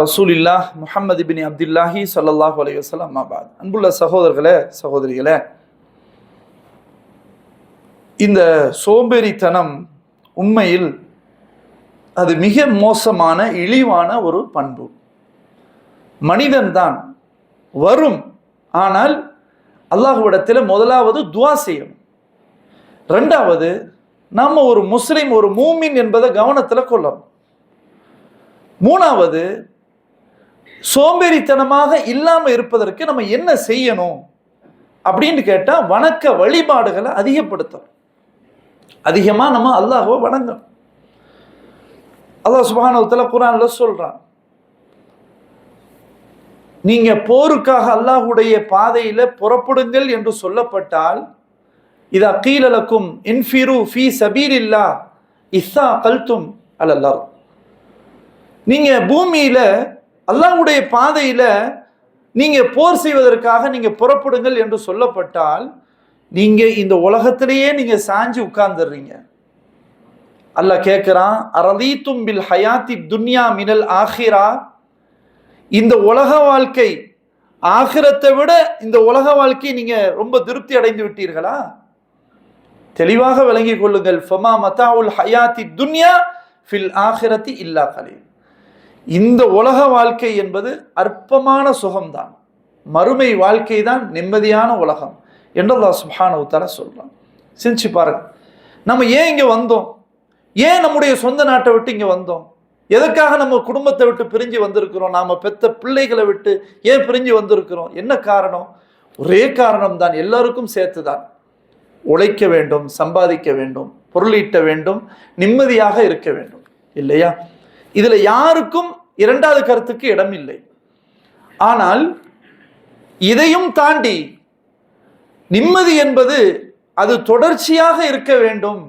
ரசூலில்லா முஹம்மது பின் அப்துல்லாஹி சல்லாஹூ அலி வஸல்லம் அம்மாபாத் அன்புள்ள சகோதரர்களே சகோதரிகளே இந்த சோம்பேறித்தனம் உண்மையில் அது மிக மோசமான இழிவான ஒரு பண்பு. மனிதன்தான் வரும் ஆனால் அல்லாஹுவிடத்தில் முதலாவது துவா செய்யணும். ரெண்டாவது நம்ம ஒரு முஸ்லீம் ஒரு மூமின் என்பதை கவனத்தில் கொள்ளணும். மூணாவது சோம்பேறித்தனமாக இல்லாமல் இருப்பதற்கு நம்ம என்ன செய்யணும்? அப்படின்னு கேட்டால் வணக்க வழிபாடுகளை அதிகப்படுத்தணும். அதிகமாக நம்ம அல்லாஹோ வணங்கணும். அல்லாஹ் சுபானவத்தில் குரானில் சொல்கிறான் நீங்க போருக்காக அல்லாஹுடைய பாதையில புறப்படுங்கள் என்று சொல்லப்பட்டால் இது அக்கீலலக்கும் இன்ஃபிரு ஃபி சபீரில்லா இஸ்ஸா கல்தும் அல்லல்லாரும் நீங்க பூமியில அல்லாவுடைய பாதையில நீங்க போர் செய்வதற்காக நீங்க புறப்படுங்கள் என்று சொல்லப்பட்டால் நீங்க இந்த உலகத்திலேயே நீங்க சாஞ்சு உட்கார்ந்துடுறீங்க. அல்லாஹ் கேட்கிறான் அரதீத்தும் பில் ஹயாத்தி துன்யா மினல் ஆஹிரா இந்த உலக வாழ்க்கை ஆகிரத்தை விட இந்த உலக வாழ்க்கை நீங்க ரொம்ப திருப்தி அடைந்து விட்டீர்களா? தெளிவாக விளங்கிக் கொள்ளுங்கள் ஃபமா மதாவுல் ஹயாத்தி துன்யா ஃபில் ஆஹிரத்தி இல்லா கலீல். இந்த உலக வாழ்க்கை என்பது அற்பமான சுகம்தான். மறுமை வாழ்க்கை தான் நிம்மதியான உலகம் என்று அல்லாஹ் சுப்ஹானஹு சொல்கிறான் சிந்திச்சு பாருங்க. நம்ம ஏன் இங்கே வந்தோம்? ஏன் நம்முடைய சொந்த நாட்டை விட்டு இங்கே வந்தோம்? எதுக்காக நம்ம குடும்பத்தை விட்டு பிரிஞ்சு வந்திருக்கிறோம்? நாம் பெத்த பிள்ளைகளை விட்டு ஏன் பிரிஞ்சு வந்திருக்கிறோம்? என்ன காரணம்? ஒரே காரணம் தான். எல்லாருக்கும் சேர்த்து தான் உழைக்க வேண்டும் சம்பாதிக்க வேண்டும் பொருளீட்ட வேண்டும் நிம்மதியாக இருக்க வேண்டும். இல்லையா? இதுல யாருக்கும் இரண்டாவது கருத்துக்கு இடம் இல்லை. ஆனால் இதையும் தாண்டி நிம்மதி என்பது அது தொடர்ச்சியாக இருக்க வேண்டும்.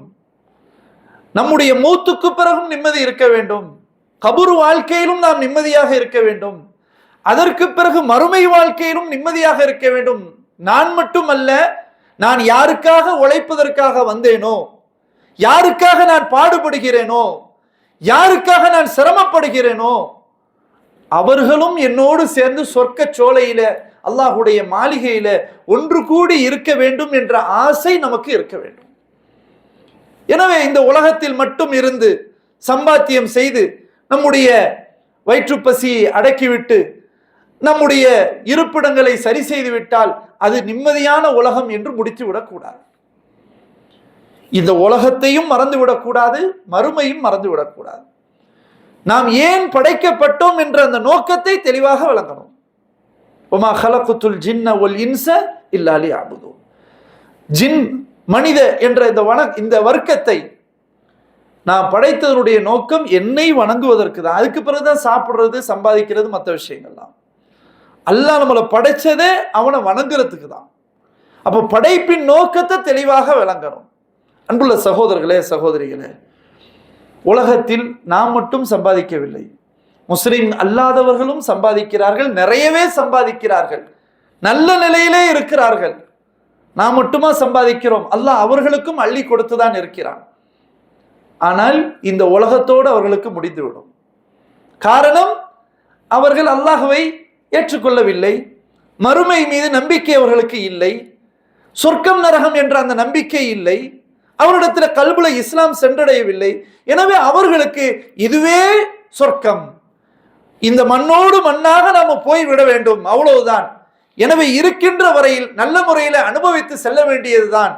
நம்முடைய மூத்துக்கு பிறகும் நிம்மதி இருக்க வேண்டும். கபூர் வாழ்க்கையிலும் நாம் நிம்மதியாக இருக்க வேண்டும். அதற்கு பிறகு மறுமை வாழ்க்கையிலும் நிம்மதியாக இருக்க வேண்டும். நான் மட்டுமல்ல நான் யாருக்காக உழைப்பதற்காக வந்தேனோ யாருக்காக நான் பாடுபடுகிறேனோ யாருக்காக நான் சிரமப்படுகிறேனோ அவர்களும் என்னோடு சேர்ந்து சொர்க்க சோலையில அல்லாஹுடைய மாளிகையில ஒன்று கூடி இருக்க வேண்டும் என்ற ஆசை நமக்கு இருக்க வேண்டும். எனவே இந்த உலகத்தில் மட்டும் இருந்து சம்பாத்தியம் செய்து நம்முடைய வயிற்றுப்பசியை அடக்கிவிட்டு நம்முடைய இருப்பிடங்களை சரி செய்து விட்டால் அது நிம்மதியான உலகம் என்று முடித்து விடக்கூடாது இந்த உலகத்தையும் மறந்து விடக்கூடாது மறுமையும் மறந்து விடக்கூடாது நாம் ஏன் படைக்கப்பட்டோம் என்ற அந்த நோக்கத்தை தெளிவாக விளங்கணும் உமா ஹலகுத்துல் ஜின்ன ஒல் இன்ச இல்லாலி ஆபுதோ ஜின் மனித என்ற இந்த வன இந்த வர்க்கத்தை நான் படைத்ததனுடைய நோக்கம் என்னை வணங்குவதற்கு தான். அதுக்கு பிறகுதான் சாப்பிட்றது சம்பாதிக்கிறது மற்ற விஷயங்கள்லாம். அல்லாஹ் நம்மளை படைச்சதே அவனை வணங்குறதுக்கு தான். அப்போ படைப்பின் நோக்கத்தை தெளிவாக விளங்கணும் அன்புள்ள சகோதரர்களே சகோதரிகளே உலகத்தில் நாம் மட்டும் சம்பாதிக்கவில்லை. முஸ்லிம் அல்லாதவர்களும் சம்பாதிக்கிறார்கள் நிறையவே சம்பாதிக்கிறார்கள். நல்ல நிலையிலே இருக்கிறார்கள். நாம் மட்டுமா சம்பாதிக்கிறோம்? அல்லாஹ் அவர்களுக்கும் அள்ளி கொடுத்துதான் இருக்கிறான். ஆனால் இந்த உலகத்தோடு அவர்களுக்கு முடிந்துவிடும். காரணம் அவர்கள் அல்லாஹுவை ஏற்றுக்கொள்ளவில்லை. மறுமை மீது நம்பிக்கை அவர்களுக்கு இல்லை. சொர்க்கம் நரகம் என்ற அந்த நம்பிக்கை இல்லை. அவரிடத்தில் கல்புல இஸ்லாம் சென்றடையவில்லை. எனவே அவர்களுக்கு இதுவே சொர்க்கம். இந்த மண்ணோடு மண்ணாக நாம போய் விட வேண்டும். அவ்வளவுதான். எனவே இருக்கின்ற வரையில் நல்ல முறையில் அனுபவித்து செல்ல வேண்டியதுதான்.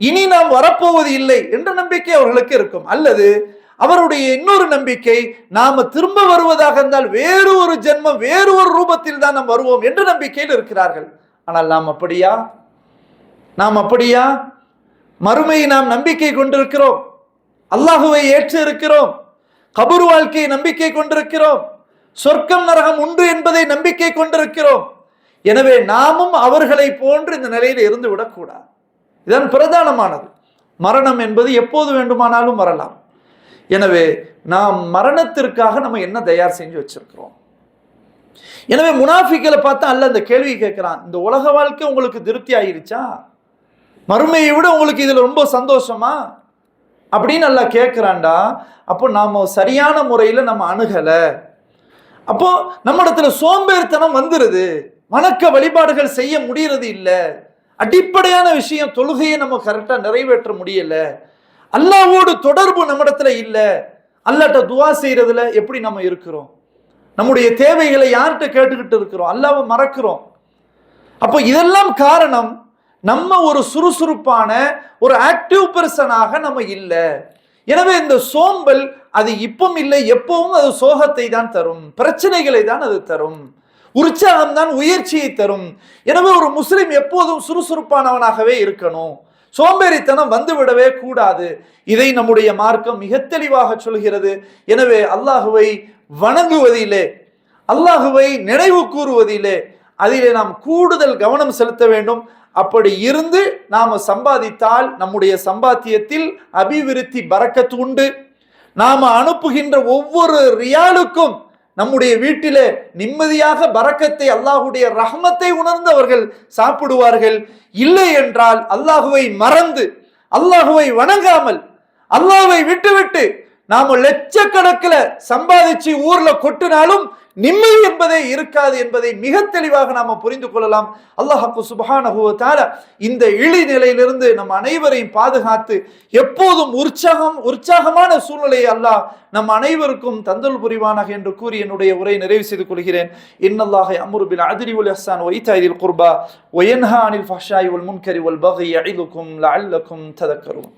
இனி நாம் வரப்போவது இல்லை என்ற நம்பிக்கை அவர்களுக்கு இருக்கும். அல்லது அவருடைய இன்னொரு நம்பிக்கை நாம திரும்ப வருவதாக இருந்தால் வேறு ஒரு ஜென்மம் வேறு ஒரு ரூபத்தில் தான் நாம் வருவோம் என்ற நம்பிக்கையில் இருக்கிறார்கள். ஆனால் நாம் அப்படியா? நாம் அப்படியா? மறுமையை நாம் நம்பிக்கை கொண்டிருக்கிறோம். அல்லாஹுவை ஏற்று இருக்கிறோம் கபூர் வாழ்க்கையை நம்பிக்கை கொண்டிருக்கிறோம். சொர்க்கம் நரகம் உண்டு என்பதை நம்பிக்கை கொண்டிருக்கிறோம். எனவே நாமும் அவர்களை போன்று இந்த நிலையில் இருந்து விடக்கூடாது. இதன் பிரதானமானது. மரணம் என்பது எப்போது வேண்டுமானாலும் வரலாம். எனவே நாம் மரணத்திற்காக நம்ம என்ன தயார் செஞ்சு வச்சிருக்கிறோம்? எனவே முனாஃபிக்களை பார்த்தா அல்ல இந்த கேள்வி கேட்கிறான். இந்த உலக வாழ்க்கை உங்களுக்கு திருப்தி ஆயிருச்சா? மறுமையை விட உங்களுக்கு இதில் ரொம்ப சந்தோஷமா? அப்படின்னு நல்லா கேட்குறான்டா அப்போ நாம் சரியான முறையில் நம்ம அணுகலை. அப்போ நம்மிடத்துல சோம்பேறித்தனம் வந்துடுது வணக்க வழிபாடுகள் செய்ய முடியறது இல்லை. அடிப்படையான விஷயம் தொழுகையை நம்ம கரெக்டாக நிறைவேற்ற முடியல. அல்லாவோடு தொடர்பு நம்மிடத்துல இல்லை. அல்லாட்ட துவா செய்கிறதுல எப்படி நம்ம இருக்கிறோம்? நம்முடைய தேவைகளை யார்கிட்ட கேட்டுக்கிட்டு இருக்கிறோம்? அல்லாவை மறக்கிறோம். அப்போ இதெல்லாம் காரணம் நம்ம ஒரு சுறுசுறுப்பான ஒரு ஆக்டிவ் பர்சனாக நம்ம இல்லை. எனவே இந்த சோம்பல் அது இப்பவும் இல்லை எப்பவும் அது சோகத்தை தான் தரும் பிரச்சனைகளை தான் அது தரும் உற்சாகம் தான் உயர்ச்சியை தரும். எனவே ஒரு முஸ்லிம் எப்போதும் சுறுசுறுப்பானவனாகவே இருக்கணும். சோம்பேறித்தனம் வந்துவிடவே கூடாது. இதை நம்முடைய மார்க்கம் மிக தெளிவாக சொல்கிறது. எனவே அல்லாஹுவை வணங்குவதிலே அல்லாஹுவை நினைவு கூறுவதிலே அதிலே நாம் கூடுதல் கவனம் செலுத்த வேண்டும். அப்படி இருந்து நாம் சம்பாதித்தால் நம்முடைய சம்பாத்தியத்தில் அபிவிருத்தி பறக்கத்து உண்டு. நாம் அனுப்புகின்ற ஒவ்வொரு ரியாலுக்கும் நம்முடைய வீட்டிலே நிம்மதியாக பறக்கத்தை அல்லாஹுடைய ரஹமத்தை உணர்ந்தவர்கள் சாப்பிடுவார்கள். இல்லை என்றால் அல்லாஹுவை மறந்து அல்லாஹுவை வணங்காமல் அல்லாஹ்வை விட்டுவிட்டு நாம லட்சக்கணக்கில் சம்பாதிச்சு ஊர்ல கொட்டினாலும் நிம்மதி என்பதே இருக்காது என்பதை மிக தெளிவாக நாம புரிந்து கொள்ளலாம். அல்லாஹாக்கு சுபஹானஹுவத்தால இந்த இழி நிலையிலிருந்து நம் அனைவரையும் பாதுகாத்து எப்போதும் உற்சாகம் உற்சாகமான சூழ்நிலையை அல்லாஹ் நம் அனைவருக்கும் தந்தல் புரிவானாக என்று கூறி என்னுடைய உரை நிறைவு செய்து கொள்கிறேன். இன்னல்லாஹை அம்ருபில் அதிரி உல் ஹசான் ஒய்தாயில் குர்பா ஒயன்ஹா அனில் ஃபஷாய் உல் முன்கரி உல் பகை அழிலுக்கும் லஅல்லக்கும் ததக்கரும்